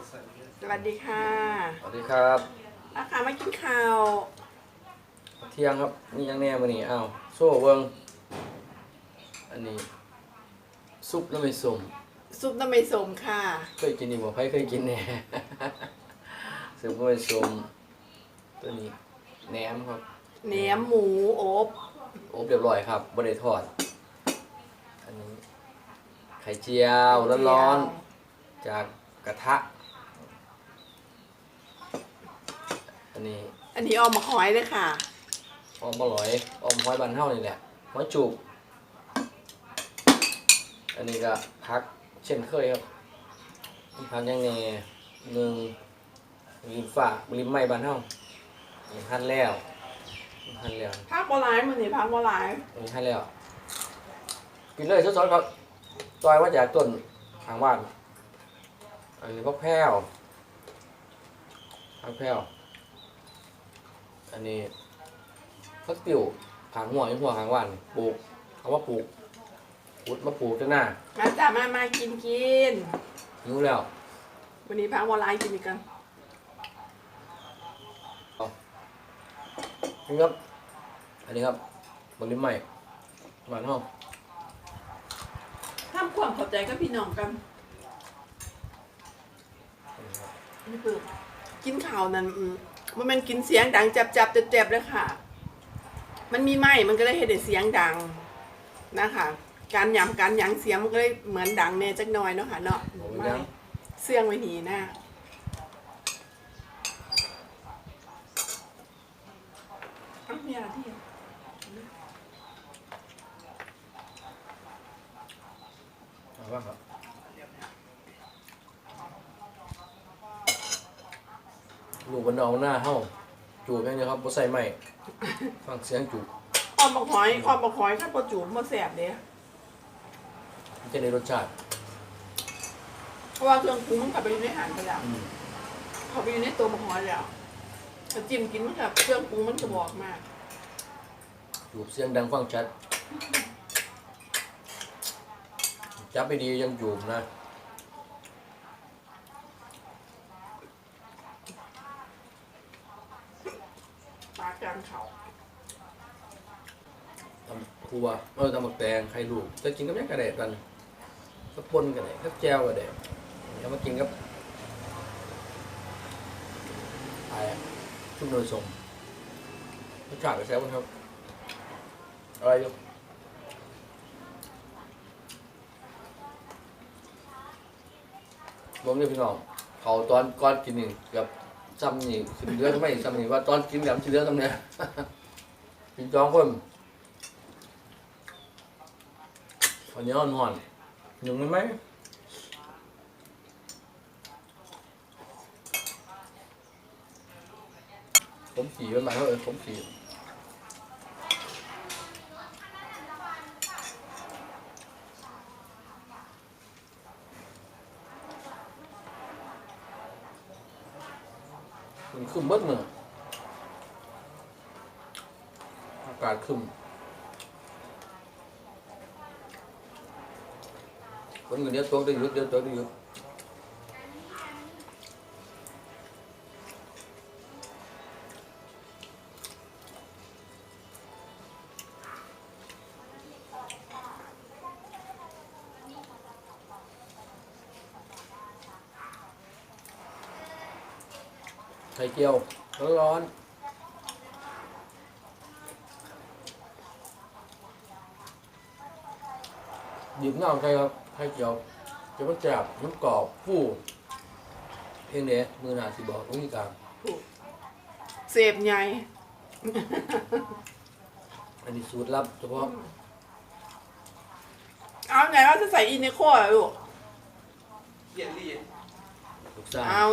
สวัสดีค่ะสวัสดีครับอาคามากินข้าว เที่ยงครับนี่ยังแน่มื้อนี้อ้าวโซ่เบิ่งอันนี้ ซุปน้ำมันส้มซุปน้ำไม่สมค่ะ เคยกินนี่บ่ใครเคยกินแน่ซุปน้ำมันส้มตัวนี้แหนมครับแหนมหมูอบอบเรียบร้อยครับบ่ได้ทอด อันนี้ไข่เจียวร้อนๆจากกระทะ อั นนี้อันนี้ออมมาหอยเลยค่ะ ออมบ่หลอยออมหอยบ้านเฮานี่แหละหอยจูบอันนี้ก็พักเช่นเคยครับพักยังไงหนึ่งริมฝ่าริมไม้บ้านเฮาอันนี้พันแล้วพันแล้วพักบัวลายมันนี่พักบัวลายอันนี้พันแล้วกินเลยสดๆครับตอยว่าจากต้นทางบ้านอันนี้พักแพ้วพักแพ้ว อันนี้พักติวขางหัวหัวขางว่านปลูกคำว่าปลูกพุดมาปลูกจังหน้ามาจ้ามามากินกิน หิวแล้ว วันนี้พักบัวลายกินอีกกันนี่ครับ อันนี้ครับบริมใหม่หวานห้องทำความเข้าใจกับพี่น้องกันนี่คือกินข้าวนั่น อืมมันกินเสียงดังจับจับๆเจ็บๆเลยค่ะ มันมีไหมมันก็เลยเห็นเสียงดังนะคะ การยำการหยังเสียงมันก็เลยเหมือนดังแน่จักหน่อยเนาะค่ะเนาะไม่เสื่องไว้หีนะอ้าวมีอะไรที่เอาว่าครับ ลูกบนนองหน้าเฮ้าจูบอย่างเดียวครับบ่ใส่ไม้ฟังเสียงจูบอ้อมบักหอยอ้อมบักหอยข้าวปลาจูบมาแสบเด้มันจะได้รสชาติเพราะว่าเครื่องปรุงมันกลับไปอยู่ในอาหารไปแล้วอืมเขาไปอยู่ในตัวบักหอยแล้วถ้าจิ้มกินมันกับเครื่องปรุงมันจะบอกมากจูบเสียงดังฟังชัดจับไปดียังจูบนะ ปลากลางเขา ทำครัวเออทำหมักแตงไข่ลูกจะกินกับยังกระเดะกันกับปนกระเดะกับแจวกระเดะแล้วมากินกับไอ้ชุบเนยสมรสชาติก็แซ่บครับอะไรอยู่ผมเนี่ยพี่น้องเขาตอนก้อนกินนี่กับซ้ำนี่สิเลือทำไมซ้ำนี่ว่าตอนกินแบบสิเลือทำเนี่ยกินจองคน วันนี้อ่อนหอนยังไม่ไหมผมขี่เป็นมาเท่าเออผมขี่มัน ขึ้นเบิดมืออากาศขึ้นคน người đeo tốt đi rút đeo tốt đi rút ไข่เจียวร้อนๆหยิบเงาใครครับ ไข่เจียวจะมันจับมันกรอบฟูเพียงเดียมือหนาสิบอกตรงนี้กลางถูกเสพใหญ่อันนี้สูตรลับเฉพาะเอาไหนว่าจะใส่อินในโค้อะลูกลูกชายเอา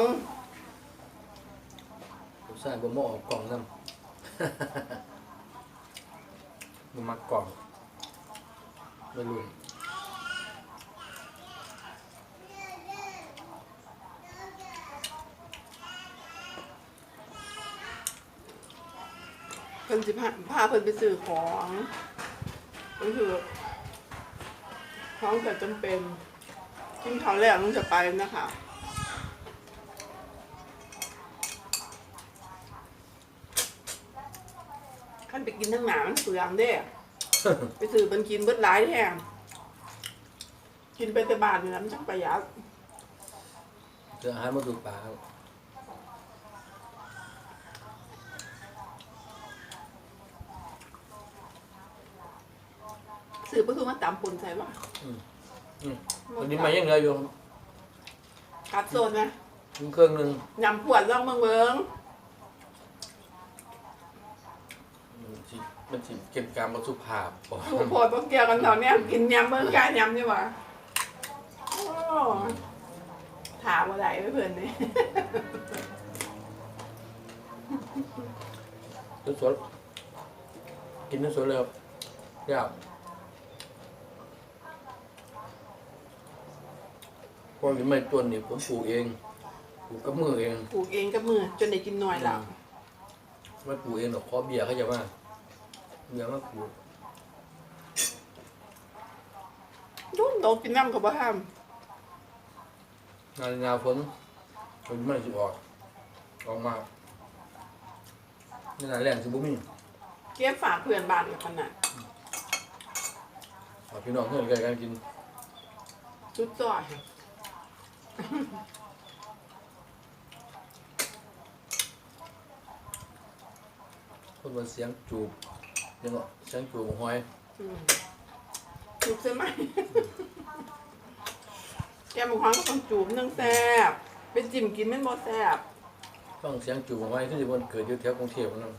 ลูกชายบ่มาออกกล่องน้ำ บ่มักกล่องไม่รู้ พนสิพาเพิ่นไปซื้อของก็คือของแต่จำเป็นทิ้นข้าวแล้วต้องจะไปนะคะขั้นไปกินทั้งหนามันเปลืองเด้ไปซื้อมันกินเบิดหลายแทงกินไปแต่บาทนี่นะมันจังประหยัด เจออาหารมาดูปลาครับ ซื้อไปคือมาตำปนใส่ว่าอืมตอนนี้มายังเหลืออยู่กัดโซนนะถึงเครื่องหนึงยำขวดล่องเมืองเมืองมันสิมันสิเก็บกรรมมาสุภาพบ่ถูกโพดพวกเกี่ยวกันตอนเนี้ยกินยำเมืองกายยำดีกว่าโอ้ถามอะไรไม่เพื่อนนี่สดๆกินสดๆเลยครับยาก พราะนี่ไม่ต้นนี่ผมปลูกเองปลูกกับมือเองปลูกเองกับมือจนได้กินหน่อยแล้วไม่ปลูกเองหรอกขอเบียร์เขาจะว่าเบียร์มาปลูกโดนโตกินน้ำกับบ้ามงานนาฝนฝนไม่สิออกออกมานี่นาแรงสิบุมีเก็บฝากเพื่อนบ้านกับขนาดฝากพี่น้องเพื่อนกันกันกินชุดจอย คนว่าเสียงจูบยังเนาะเสียงจูบของหอยอืมจูบใช่ไหมแกบอกว่าก็ต้องจูบนึ่งแซ่บเป็นจิ้มกินไม่หมดแซ่บฟังเสียงจูบของหอยคือสิวันเกิดอยู่แถวกรุงเทพนั่น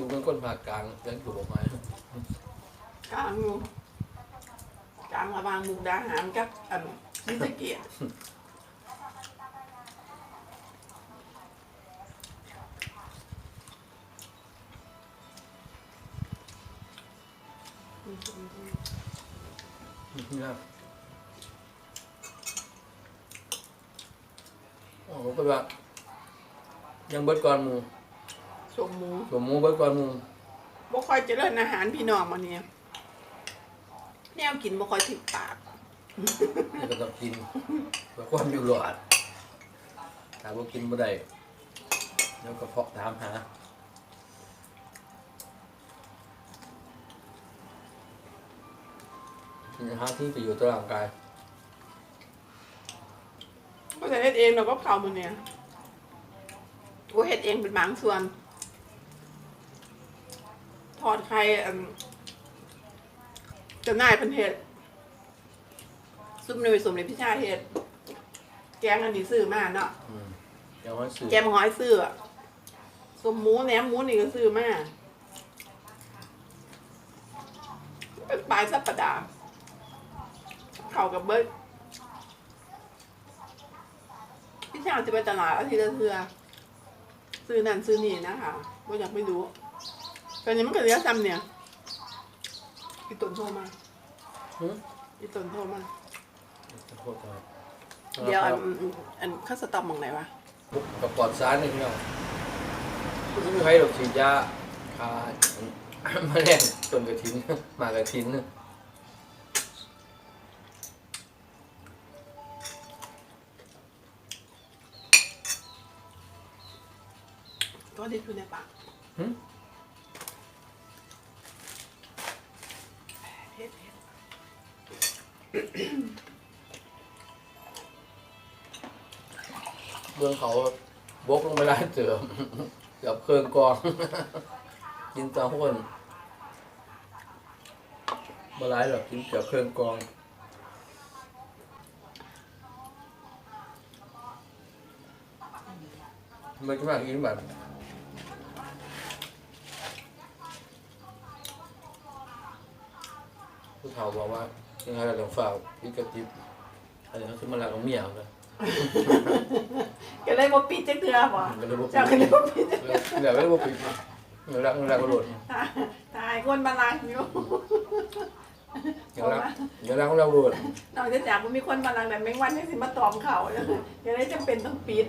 จูบเป็นคนภาคกลางเสียงจูบของหอยกลางอยู่กลางระหวางมุกดาหารกับอันนิสเกียรติอืมนี่ครับอ๋อผมก็ว่ายังเบิดก่อนหมู สมหมูสมหมูเบิดก่อนหมูบ่ค่อยเจริญอาหารพี่น้องมาเนี่ยแนวกินบ่ค่อยถึกปาก นี่ก็ต้องกินเพื่อความอยู่รอดถ้าว่ากินบ่ได้เดี๋ยวกระเพาะถามหากินอาหารที่ประโยชน์ต่อร่างกายก็จะเฮ็ดเองเราก็เผามันเนี่ยกูเฮ็ดเองเป็นบางส่วน ทอดไข่อันเจะนายเพิ่นเฮ็ดซุปหนุ่ยสมในพิชาเฮ็ดแกงอันนี้ซื้อมาเนาะอืมเดี๋ยวให้สื่อแกงหอยซื้ออะสมหมูแหนมหมูนี่ก็ซื้อมาเป็นปลายสัปดาห์เข้ากับเบิร์ดพี่ชายจะไปตลาดอาทิตย์ละเทือซื้อนั่นซื้อนี่นะคะว่าอยากไม่รู้ ตอนนี้มันก็เหลือซ้ำเนี่ยอีตนโทรมาหืมอีตนโทรมา ขอโทษครับเดี๋ยวอันอันข้าสต็อปมองไหนวะปุ๊บกับปอดซ้ายนี่พี่น้องไม่มีใครหรอกฉีดยาคาแมลงต้นกระถินหมากกระถินก็ได้คือในปากหื เบื้องเขาบกลงไปได้เจือมเกือบเครื่องกองกินตาห้นมาไล่หรอกกินเกือบเครื่องกองทำไมถึงมากินแบบผู้เฒ่าบอกว่า ยังไงเราต้องฝ่ากพิกระติบอันนี้เขาคือมาลาของเมียเลยก็เลยบ่ปิดจักเทื่อบ่ก็เลยบ่ปิดเจ้าก็เลยบ่ปิดเดี๋ยวก็เลยบ่ปิดเดี๋ยวรักเดี๋ยวรักก็โดดตายตายคนบาลังอยู่เดี๋ยวรักเดี๋ยวรักก็เราโดดนอกจากบ่มีคนบาลังแต่แมงวันยังสิมาตอมเขาเลยก็เลยจำเป็นต้องปิด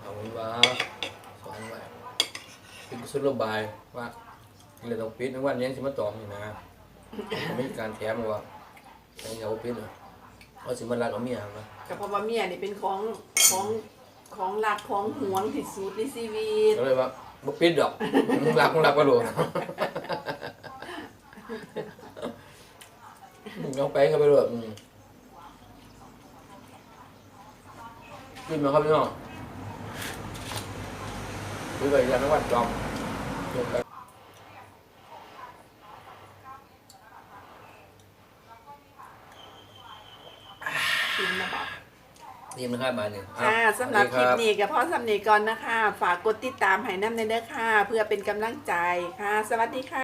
เอาไว้ว่าสอนไว้เป็นสุดระบายว่าเลยต้องปิดในวันนี้สิมาตอมนี่นะไม่มีการแถมหรอกว่าใช้ยาปิดเลยเอาสิมันรักเอาเมียมาก็เพราะว่าเมียนี่เป็นของของของหลักของหวงที่สุดในชีวิตก็เลยว่าบ่ปิดดอกมึงรักมึงรักก็รู้มึงเอาไปก็ไปรู้อืมขึ้นมาครับพี่น้องคุยกับยานวัดจอมยกไป กินนะบอก ทีมนะครับมาหนึ่งค่ะสำหรับคลิปนี้นี้ก็พอสำเนีก่อนนะคะ ฝากกดติดตามให้น้ำในเด้อค่ะ เพื่อเป็นกำลังใจค่ะ สวัสดีค่ะ